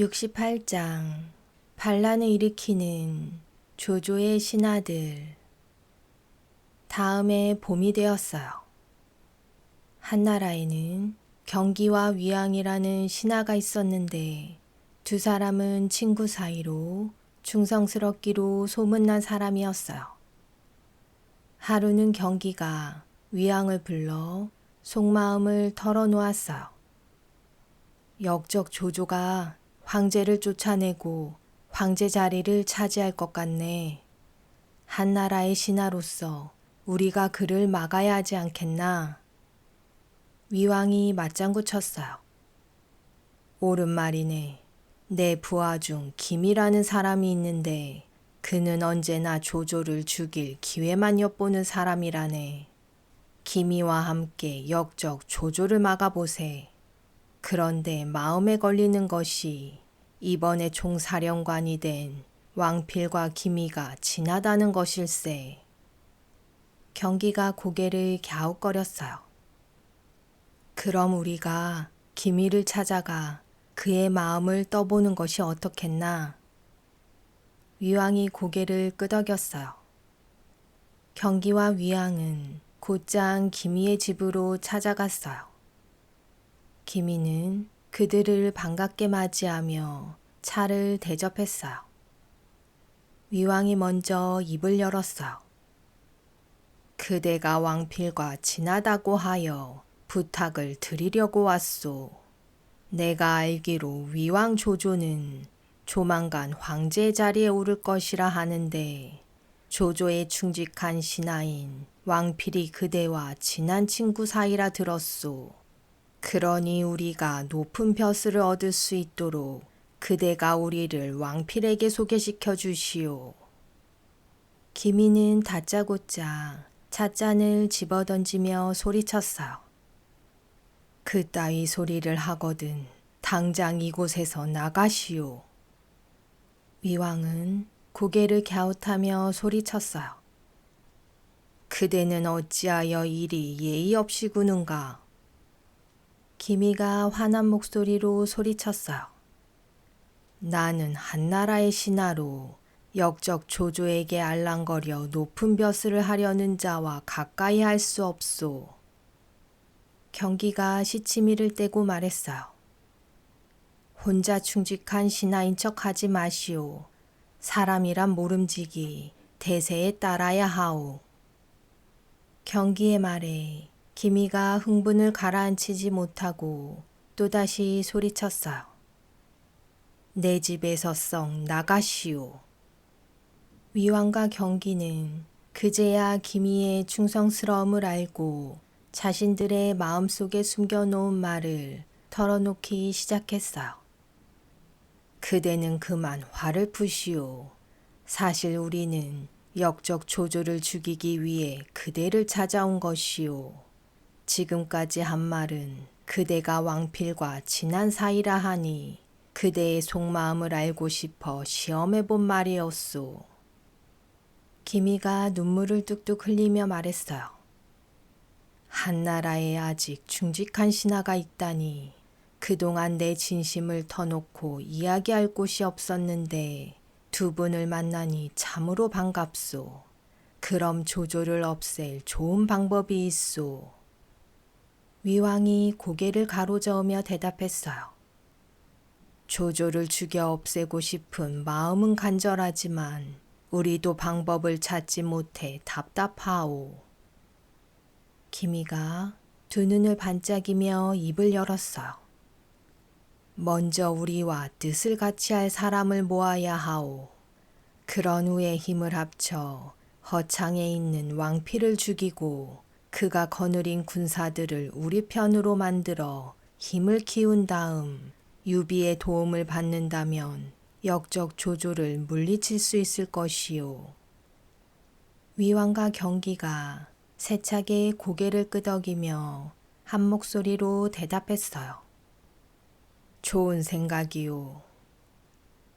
68장 반란을 일으키는 조조의 신하들 다음에 봄이 되었어요. 한나라에는 경기와 위양이라는 신하가 있었는데 두 사람은 친구 사이로 충성스럽기로 소문난 사람이었어요. 하루는 경기가 위양을 불러 속마음을 털어놓았어요. 역적 조조가 황제를 쫓아내고 황제 자리를 차지할 것 같네. 한 나라의 신하로서 우리가 그를 막아야 하지 않겠나? 위왕이 맞장구 쳤어요. 옳은 말이네. 내 부하 중 김이라는 사람이 있는데 그는 언제나 조조를 죽일 기회만 엿보는 사람이라네. 김이와 함께 역적 조조를 막아보세. 그런데 마음에 걸리는 것이 이번에 총사령관이 된 왕필과 기미가 진하다는 것일세. 경기가 고개를 갸웃거렸어요. 그럼 우리가 기미를 찾아가 그의 마음을 떠보는 것이 어떻겠나? 위왕이 고개를 끄덕였어요. 경기와 위왕은 곧장 기미의 집으로 찾아갔어요. 기미는 그들을 반갑게 맞이하며 차를 대접했어요. 위왕이 먼저 입을 열었어요. 그대가 왕필과 친하다고 하여 부탁을 드리려고 왔소. 내가 알기로 위왕 조조는 조만간 황제 자리에 오를 것이라 하는데 조조의 충직한 신하인 왕필이 그대와 친한 친구 사이라 들었소. 그러니 우리가 높은 벼슬을 얻을 수 있도록 그대가 우리를 왕필에게 소개시켜 주시오. 기미는 다짜고짜 찻잔을 집어던지며 소리쳤어요. 그 따위 소리를 하거든 당장 이곳에서 나가시오. 위왕은 고개를 갸웃하며 소리쳤어요. 그대는 어찌하여 일이 예의 없이 구는가? 기미가 화난 목소리로 소리쳤어요. 나는 한나라의 신하로 역적 조조에게 알랑거려 높은 벼슬을 하려는 자와 가까이 할 수 없소. 경기가 시치미를 떼고 말했어요. 혼자 충직한 신하인 척 하지 마시오. 사람이란 모름지기 대세에 따라야 하오. 경기의 말에 기미가 흥분을 가라앉히지 못하고 또다시 소리쳤어요. 내 집에서 썩 나가시오. 위왕과 경기는 그제야 기미의 충성스러움을 알고 자신들의 마음속에 숨겨놓은 말을 털어놓기 시작했어요. 그대는 그만 화를 푸시오. 사실 우리는 역적 조조를 죽이기 위해 그대를 찾아온 것이오. 지금까지 한 말은 그대가 왕필과 친한 사이라 하니 그대의 속마음을 알고 싶어 시험해 본 말이었소. 기미가 눈물을 뚝뚝 흘리며 말했어요. 한나라에 아직 충직한 신하가 있다니 그동안 내 진심을 터놓고 이야기할 곳이 없었는데 두 분을 만나니 참으로 반갑소. 그럼 조조를 없앨 좋은 방법이 있소. 위왕이 고개를 가로저으며 대답했어요. 조조를 죽여 없애고 싶은 마음은 간절하지만 우리도 방법을 찾지 못해 답답하오. 기미가 두 눈을 반짝이며 입을 열었어요. 먼저 우리와 뜻을 같이 할 사람을 모아야 하오. 그런 후에 힘을 합쳐 허창에 있는 왕피를 죽이고 그가 거느린 군사들을 우리 편으로 만들어 힘을 키운 다음 유비의 도움을 받는다면 역적 조조를 물리칠 수 있을 것이오. 위왕과 경기가 세차게 고개를 끄덕이며 한 목소리로 대답했어요. 좋은 생각이오.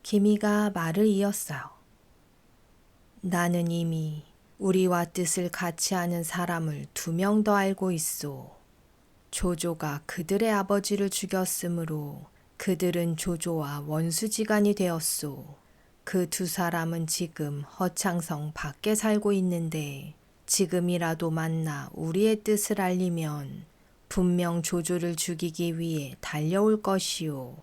기미가 말을 이었어요. 나는 이미 우리와 뜻을 같이 하는 사람을 두 명 더 알고 있소. 조조가 그들의 아버지를 죽였으므로 그들은 조조와 원수지간이 되었소. 그 두 사람은 지금 허창성 밖에 살고 있는데 지금이라도 만나 우리의 뜻을 알리면 분명 조조를 죽이기 위해 달려올 것이오.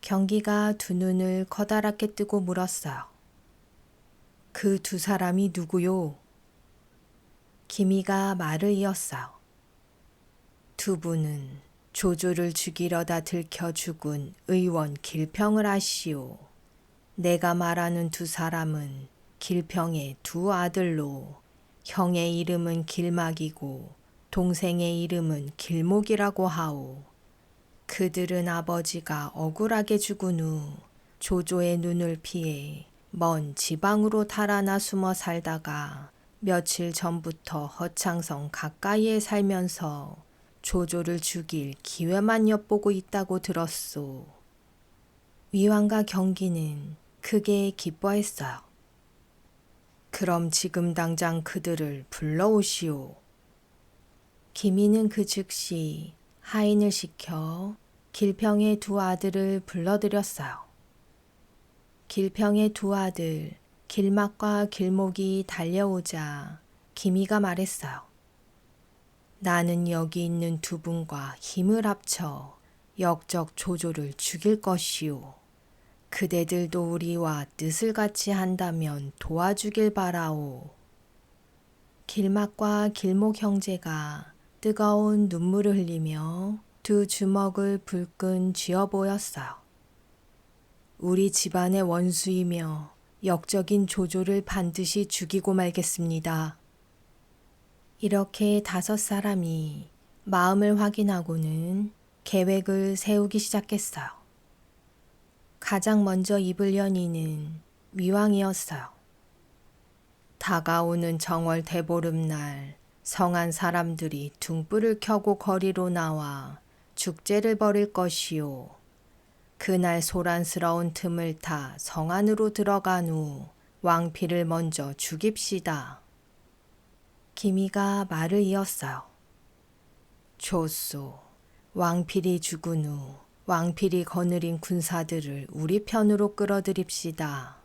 경기가 두 눈을 커다랗게 뜨고 물었어요. 그 두 사람이 누구요? 기미가 말을 이었어요. 두 분은 조조를 죽이려다 들켜 죽은 의원 길평을 아시오. 내가 말하는 두 사람은 길평의 두 아들로 형의 이름은 길막이고 동생의 이름은 길목이라고 하오. 그들은 아버지가 억울하게 죽은 후 조조의 눈을 피해 먼 지방으로 달아나 숨어 살다가 며칠 전부터 허창성 가까이에 살면서 조조를 죽일 기회만 엿보고 있다고 들었소. 위왕과 경기는 크게 기뻐했어요. 그럼 지금 당장 그들을 불러오시오. 기미는 그 즉시 하인을 시켜 길평의 두 아들을 불러들였어요. 길평의 두 아들 길막과 길목이 달려오자 기미가 말했어요. 나는 여기 있는 두 분과 힘을 합쳐 역적 조조를 죽일 것이오. 그대들도 우리와 뜻을 같이 한다면 도와주길 바라오. 길막과 길목 형제가 뜨거운 눈물을 흘리며 두 주먹을 불끈 쥐어 보였어요. 우리 집안의 원수이며 역적인 조조를 반드시 죽이고 말겠습니다. 이렇게 다섯 사람이 마음을 확인하고는 계획을 세우기 시작했어요. 가장 먼저 입을 연이는 위왕이었어요. 다가오는 정월 대보름날 성한 사람들이 등불을 켜고 거리로 나와 축제를 벌일 것이요. 그날 소란스러운 틈을 타 성 안으로 들어간 후 왕피를 먼저 죽입시다. 기미가 말을 이었어요. 좋소. 왕필이 죽은 후 왕필이 거느린 군사들을 우리 편으로 끌어들입시다.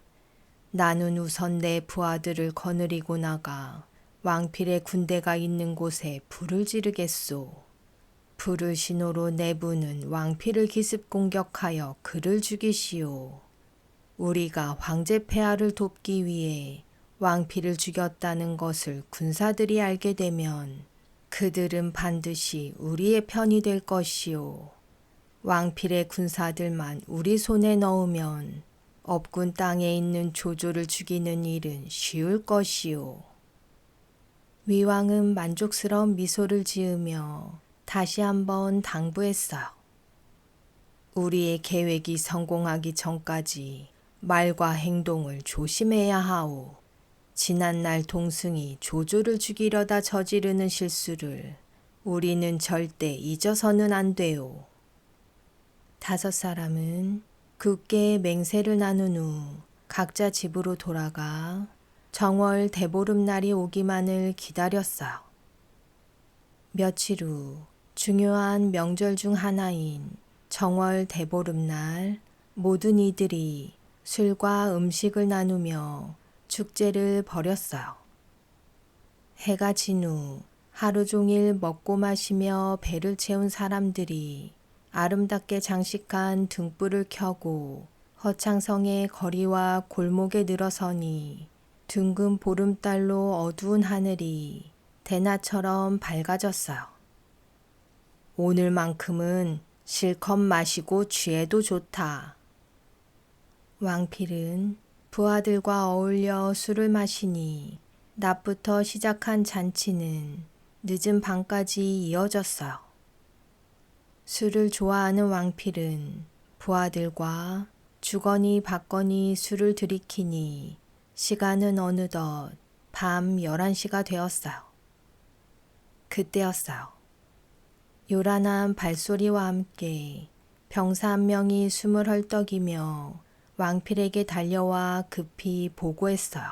나는 우선 내 부하들을 거느리고 나가 왕필의 군대가 있는 곳에 불을 지르겠소. 불을 신호로 내부는 왕필을 기습 공격하여 그를 죽이시오. 우리가 황제 폐하를 돕기 위해 왕필을 죽였다는 것을 군사들이 알게 되면 그들은 반드시 우리의 편이 될 것이오. 왕필의 군사들만 우리 손에 넣으면 업군 땅에 있는 조조를 죽이는 일은 쉬울 것이오. 위왕은 만족스러운 미소를 지으며 다시 한번 당부했어요. 우리의 계획이 성공하기 전까지 말과 행동을 조심해야 하오. 지난날 동승이 조조를 죽이려다 저지르는 실수를 우리는 절대 잊어서는 안 돼요. 다섯 사람은 굳게 맹세를 나눈 후 각자 집으로 돌아가 정월 대보름날이 오기만을 기다렸어요. 며칠 후 중요한 명절 중 하나인 정월 대보름날 모든 이들이 술과 음식을 나누며 축제를 벌였어요. 해가 진 후 하루 종일 먹고 마시며 배를 채운 사람들이 아름답게 장식한 등불을 켜고 허창성의 거리와 골목에 늘어서니 둥근 보름달로 어두운 하늘이 대낮처럼 밝아졌어요. 오늘만큼은 실컷 마시고 취해도 좋다. 왕필은 부하들과 어울려 술을 마시니 낮부터 시작한 잔치는 늦은 밤까지 이어졌어요. 술을 좋아하는 왕필은 부하들과 주거니 받거니 술을 들이키니 시간은 어느덧 밤 11시가 되었어요. 그때였어요. 요란한 발소리와 함께 병사 한 명이 숨을 헐떡이며 왕필에게 달려와 급히 보고했어요.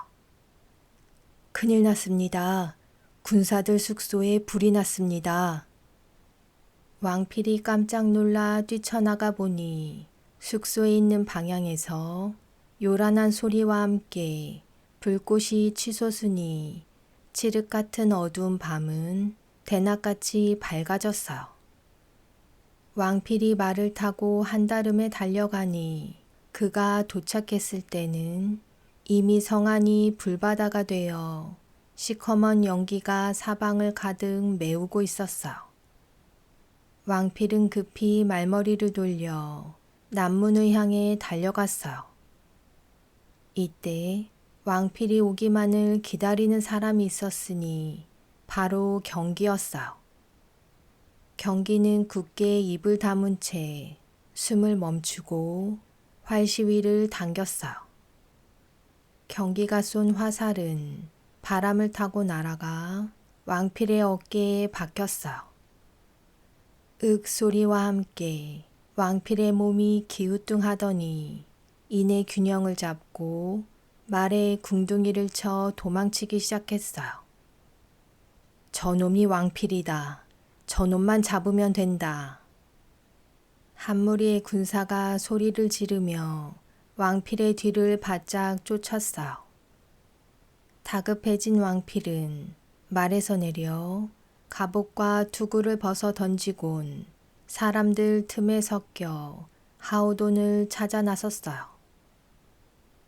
큰일 났습니다. 군사들 숙소에 불이 났습니다. 왕필이 깜짝 놀라 뛰쳐나가 보니 숙소에 있는 방향에서 요란한 소리와 함께 불꽃이 치솟으니 칠흑 같은 어두운 밤은 대낮같이 밝아졌어요. 왕필이 말을 타고 한달음에 달려가니 그가 도착했을 때는 이미 성안이 불바다가 되어 시커먼 연기가 사방을 가득 메우고 있었어요. 왕필은 급히 말머리를 돌려 남문을 향해 달려갔어요. 이때 왕필이 오기만을 기다리는 사람이 있었으니 바로 경기였어요. 경기는 굳게 입을 다문 채 숨을 멈추고 활시위를 당겼어요. 경기가 쏜 화살은 바람을 타고 날아가 왕필의 어깨에 박혔어요. 윽 소리와 함께 왕필의 몸이 기우뚱하더니 이내 균형을 잡고 말에 궁둥이를 쳐 도망치기 시작했어요. 저놈이 왕필이다. 저놈만 잡으면 된다. 한 무리의 군사가 소리를 지르며 왕필의 뒤를 바짝 쫓았어요. 다급해진 왕필은 말에서 내려 갑옷과 투구를 벗어 던지곤 사람들 틈에 섞여 하우돈을 찾아 나섰어요.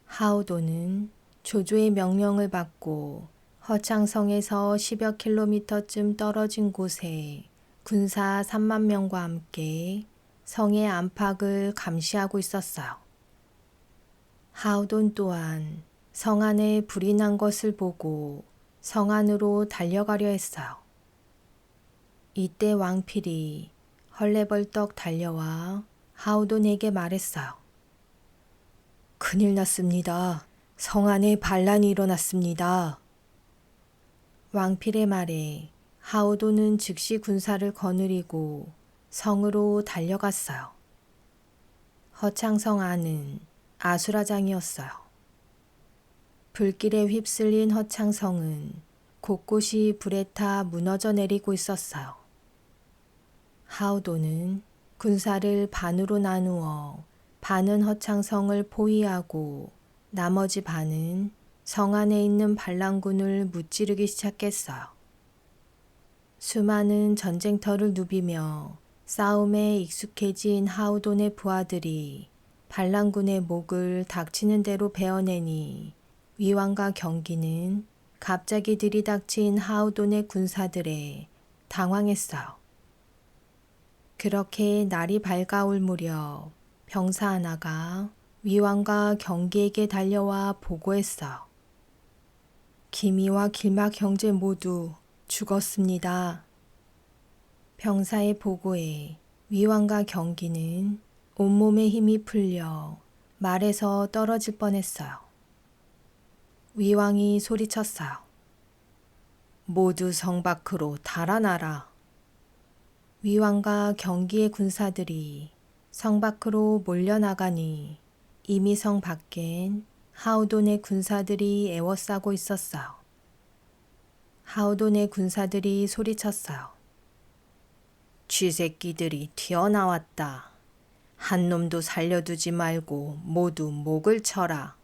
하우돈은 조조의 명령을 받고 허창성에서 10여 킬로미터쯤 떨어진 곳에 군사 3만 명과 함께 성의 안팎을 감시하고 있었어요. 하우돈 또한 성 안에 불이 난 것을 보고 성 안으로 달려가려 했어요. 이때 왕필이 헐레벌떡 달려와 하우돈에게 말했어요. 큰일 났습니다. 성 안에 반란이 일어났습니다. 왕필의 말에 하우돈은 즉시 군사를 거느리고 성으로 달려갔어요. 허창성 안은 아수라장이었어요. 불길에 휩쓸린 허창성은 곳곳이 불에 타 무너져 내리고 있었어요. 하우도는 군사를 반으로 나누어 반은 허창성을 포위하고 나머지 반은 성 안에 있는 반란군을 무찌르기 시작했어요. 수많은 전쟁터를 누비며 싸움에 익숙해진 하우돈의 부하들이 반란군의 목을 닥치는 대로 베어내니 위왕과 경기는 갑자기 들이닥친 하우돈의 군사들에 당황했어요. 그렇게 날이 밝아올 무렵 병사 하나가 위왕과 경기에게 달려와 보고했어. 기미와 길막 형제 모두 죽었습니다. 병사의 보고에 위왕과 경기는 온몸에 힘이 풀려 말에서 떨어질 뻔했어요. 위왕이 소리쳤어요. 모두 성 밖으로 달아나라. 위왕과 경기의 군사들이 성 밖으로 몰려나가니 이미 성 밖엔 하우돈의 군사들이 애워싸고 있었어요. 하우돈의 군사들이 소리쳤어요. 쥐새끼들이 튀어나왔다. 한 놈도 살려두지 말고 모두 목을 쳐라.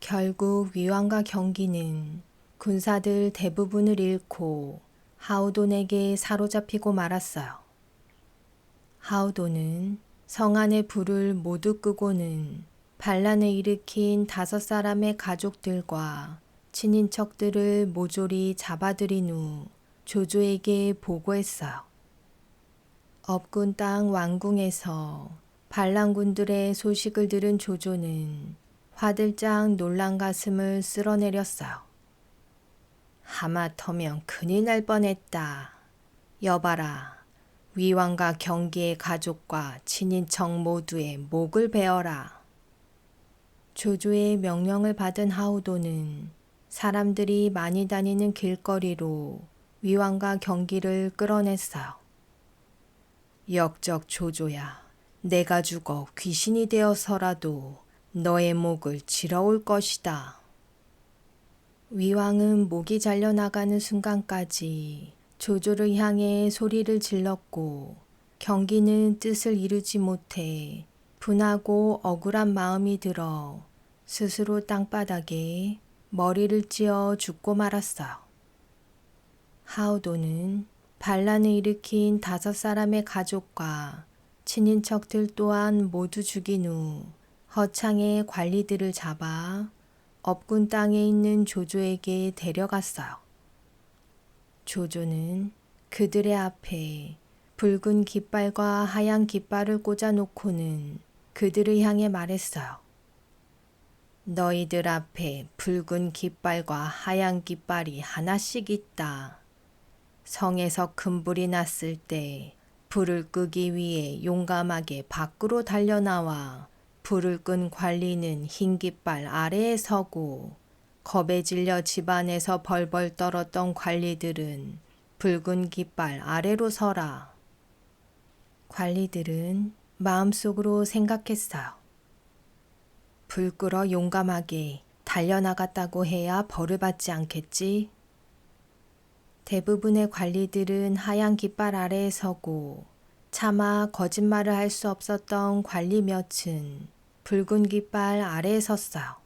결국 위왕과 경기는 군사들 대부분을 잃고 하우돈에게 사로잡히고 말았어요. 하우돈은 성 안의 불을 모두 끄고는 반란을 일으킨 다섯 사람의 가족들과 친인척들을 모조리 잡아들인 후 조조에게 보고했어요. 업군 땅 왕궁에서 반란군들의 소식을 들은 조조는 화들짝 놀란 가슴을 쓸어내렸어요. 하마터면 큰일 날 뻔했다. 여봐라. 위왕과 경기의 가족과 친인척 모두의 목을 베어라. 조조의 명령을 받은 하우도는 사람들이 많이 다니는 길거리로 위왕과 경기를 끌어냈어요. 역적 조조야, 내가 죽어 귀신이 되어서라도 너의 목을 치러올 것이다. 위왕은 목이 잘려나가는 순간까지 조조를 향해 소리를 질렀고 경기는 뜻을 이루지 못해 분하고 억울한 마음이 들어 스스로 땅바닥에 머리를 찧어 죽고 말았어요. 하우도는 반란을 일으킨 다섯 사람의 가족과 친인척들 또한 모두 죽인 후 허창의 관리들을 잡아 업군 땅에 있는 조조에게 데려갔어요. 조조는 그들의 앞에 붉은 깃발과 하얀 깃발을 꽂아놓고는 그들을 향해 말했어요. 너희들 앞에 붉은 깃발과 하얀 깃발이 하나씩 있다. 성에서 큰 불이 났을 때 불을 끄기 위해 용감하게 밖으로 달려나와 불을 끈 관리는 흰 깃발 아래에 서고 겁에 질려 집안에서 벌벌 떨었던 관리들은 붉은 깃발 아래로 서라. 관리들은 마음속으로 생각했어요. 불 끄러 용감하게 달려나갔다고 해야 벌을 받지 않겠지? 대부분의 관리들은 하얀 깃발 아래에 서고 차마 거짓말을 할 수 없었던 관리 몇은 붉은 깃발 아래에 섰어요.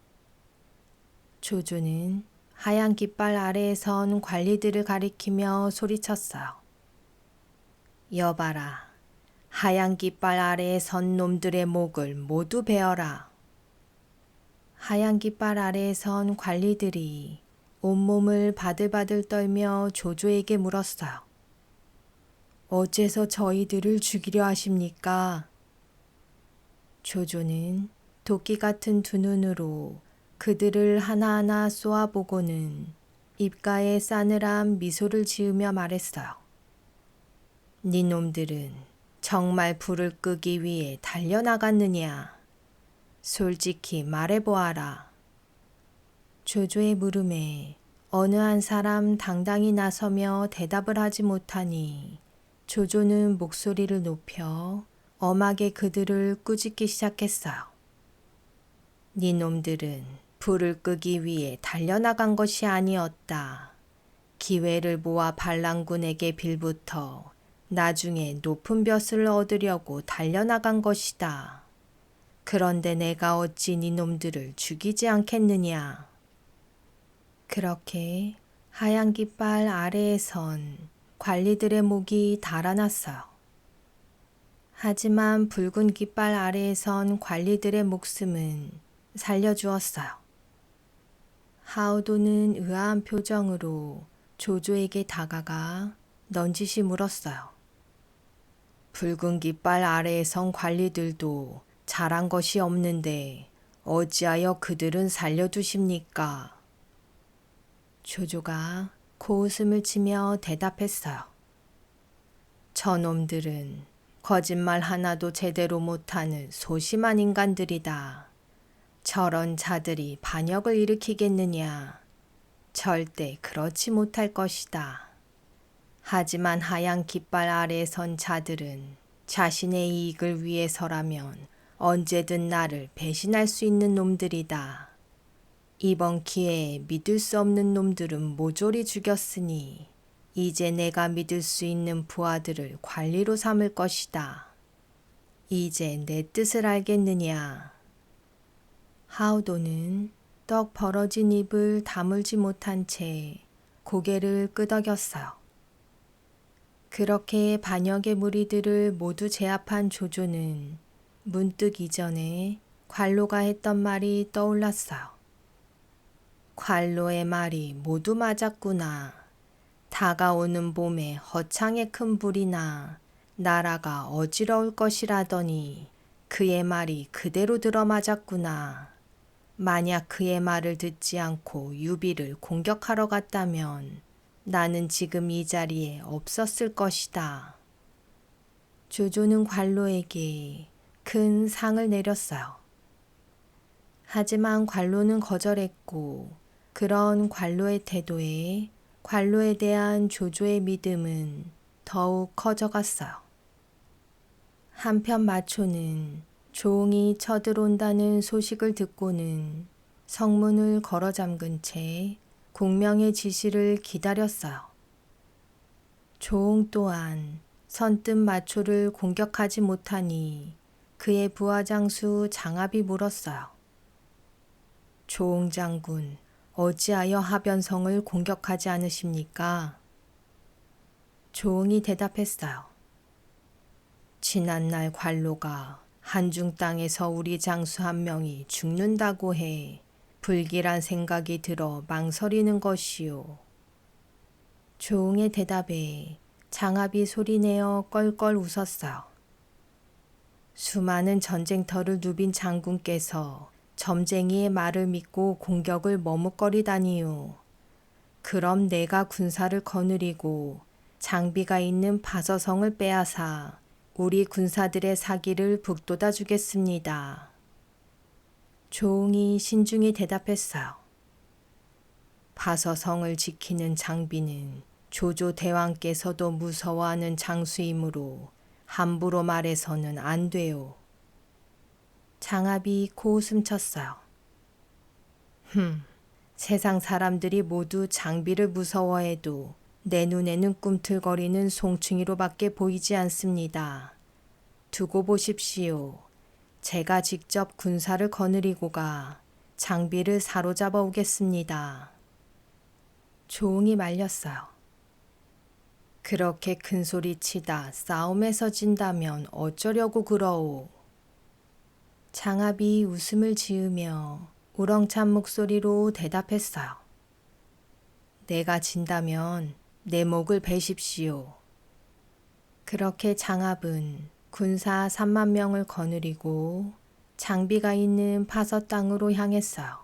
조조는 하얀 깃발 아래에 선 관리들을 가리키며 소리쳤어요. 여봐라. 하얀 깃발 아래에 선 놈들의 목을 모두 베어라. 하얀 깃발 아래에 선 관리들이 온몸을 바들바들 떨며 조조에게 물었어요. 어째서 저희들을 죽이려 하십니까? 조조는 도끼 같은 두 눈으로 그들을 하나하나 쏘아보고는 입가에 싸늘한 미소를 지으며 말했어요. 네 놈들은 정말 불을 끄기 위해 달려나갔느냐? 솔직히 말해보아라. 조조의 물음에 어느 한 사람 당당히 나서며 대답을 하지 못하니 조조는 목소리를 높여 엄하게 그들을 꾸짖기 시작했어요. 네 놈들은 불을 끄기 위해 달려나간 것이 아니었다. 기회를 모아 반란군에게 빌부터 나중에 높은 벼슬을 얻으려고 달려나간 것이다. 그런데 내가 어찌 네 놈들을 죽이지 않겠느냐. 그렇게 하얀 깃발 아래에 선 관리들의 목이 달아났어요. 하지만 붉은 깃발 아래에 선 관리들의 목숨은 살려주었어요. 하우도는 의아한 표정으로 조조에게 다가가 넌지시 물었어요. 붉은 깃발 아래에 선 관리들도 잘한 것이 없는데 어찌하여 그들은 살려두십니까? 조조가 고웃음을 치며 대답했어요. 저놈들은 거짓말 하나도 제대로 못하는 소심한 인간들이다. 저런 자들이 반역을 일으키겠느냐? 절대 그렇지 못할 것이다. 하지만 하얀 깃발 아래에 선 자들은 자신의 이익을 위해서라면 언제든 나를 배신할 수 있는 놈들이다. 이번 기회에 믿을 수 없는 놈들은 모조리 죽였으니 이제 내가 믿을 수 있는 부하들을 관리로 삼을 것이다. 이제 내 뜻을 알겠느냐? 하우도는 떡 벌어진 입을 다물지 못한 채 고개를 끄덕였어요. 그렇게 반역의 무리들을 모두 제압한 조조는 문득 이전에 관로가 했던 말이 떠올랐어요. 관로의 말이 모두 맞았구나. 다가오는 봄에 허창의 큰 불이나 나라가 어지러울 것이라더니 그의 말이 그대로 들어맞았구나. 만약 그의 말을 듣지 않고 유비를 공격하러 갔다면 나는 지금 이 자리에 없었을 것이다. 조조는 관로에게 큰 상을 내렸어요. 하지만 관로는 거절했고 그런 관로의 태도에 관로에 대한 조조의 믿음은 더욱 커져갔어요. 한편 마초는 조응이 쳐들어온다는 소식을 듣고는 성문을 걸어 잠근 채 공명의 지시를 기다렸어요. 조옹 또한 선뜻 마초를 공격하지 못하니 그의 부하장수 장압이 물었어요. 조옹 장군, 어찌하여 하변성을 공격하지 않으십니까? 조옹이 대답했어요. 지난날 관로가 한중 땅에서 우리 장수 한 명이 죽는다고 해 불길한 생각이 들어 망설이는 것이요. 조옹의 대답에 장압이 소리내어 껄껄 웃었어요. 수많은 전쟁터를 누빈 장군께서 점쟁이의 말을 믿고 공격을 머뭇거리다니요. 그럼 내가 군사를 거느리고 장비가 있는 바서성을 빼앗아 우리 군사들의 사기를 북돋아 주겠습니다. 조옹이 신중히 대답했어요. 바서성을 지키는 장비는 조조 대왕께서도 무서워하는 장수이므로 함부로 말해서는 안 돼요. 장압이 코웃음 쳤어요. 흠, 세상 사람들이 모두 장비를 무서워해도 내 눈에는 꿈틀거리는 송충이로밖에 보이지 않습니다. 두고 보십시오. 제가 직접 군사를 거느리고 가 장비를 사로잡아 오겠습니다. 조응이 말렸어요. 그렇게 큰 소리 치다 싸움에서 진다면 어쩌려고 그러오. 장압이 웃음을 지으며 우렁찬 목소리로 대답했어요. 내가 진다면 내 목을 베십시오. 그렇게 장압은 군사 3만 명을 거느리고 장비가 있는 파서 땅으로 향했어요.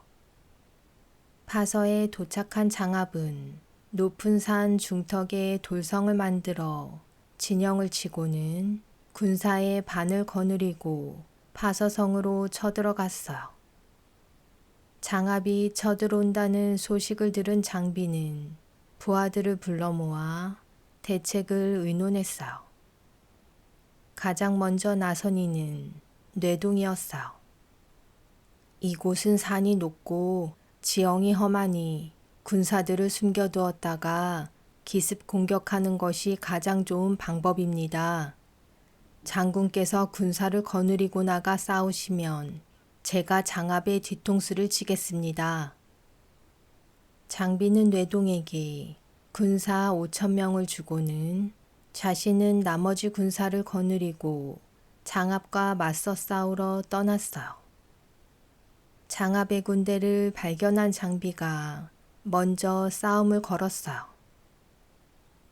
파서에 도착한 장압은 높은 산 중턱에 돌성을 만들어 진영을 치고는 군사의 반을 거느리고 파서성으로 쳐들어갔어요. 장압이 쳐들어온다는 소식을 들은 장비는 부하들을 불러 모아 대책을 의논했어요. 가장 먼저 나선 이는 뇌동이었어요. 이곳은 산이 높고 지형이 험하니 군사들을 숨겨두었다가 기습 공격하는 것이 가장 좋은 방법입니다. 장군께서 군사를 거느리고 나가 싸우시면 제가 장압의 뒤통수를 치겠습니다. 장비는 뇌동에게 군사 5천 명을 주고는 자신은 나머지 군사를 거느리고 장압과 맞서 싸우러 떠났어요. 장압의 군대를 발견한 장비가 먼저 싸움을 걸었어요.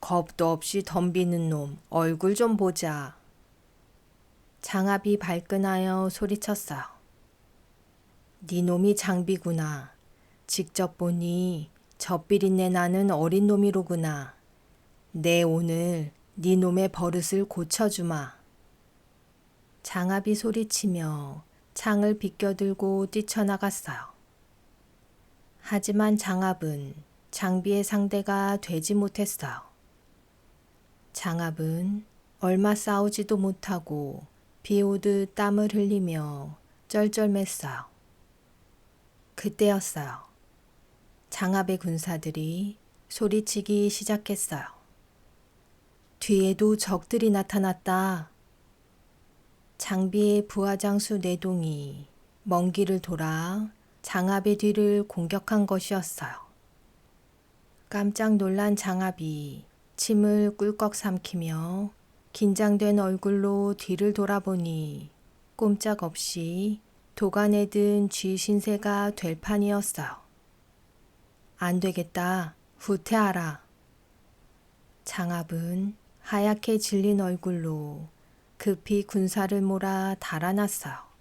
겁도 없이 덤비는 놈 얼굴 좀 보자. 장압이 발끈하여 소리쳤어요. 네 놈이 장비구나. 직접 보니 젖비린내 나는 어린 놈이로구나. 내 오늘 네 놈의 버릇을 고쳐주마. 장압이 소리치며 창을 비껴들고 뛰쳐나갔어요. 하지만 장압은 장비의 상대가 되지 못했어요. 장압은 얼마 싸우지도 못하고 비 오듯 땀을 흘리며 쩔쩔맸어요. 그때였어요. 장압의 군사들이 소리치기 시작했어요. 뒤에도 적들이 나타났다. 장비의 부하장수 내동이 먼 길을 돌아 장압의 뒤를 공격한 것이었어요. 깜짝 놀란 장압이 침을 꿀꺽 삼키며 긴장된 얼굴로 뒤를 돌아보니 꼼짝없이 도간에 든 쥐 신세가 될 판이었어요. 안 되겠다. 후퇴하라. 장압은 하얗게 질린 얼굴로 급히 군사를 몰아 달아났어요.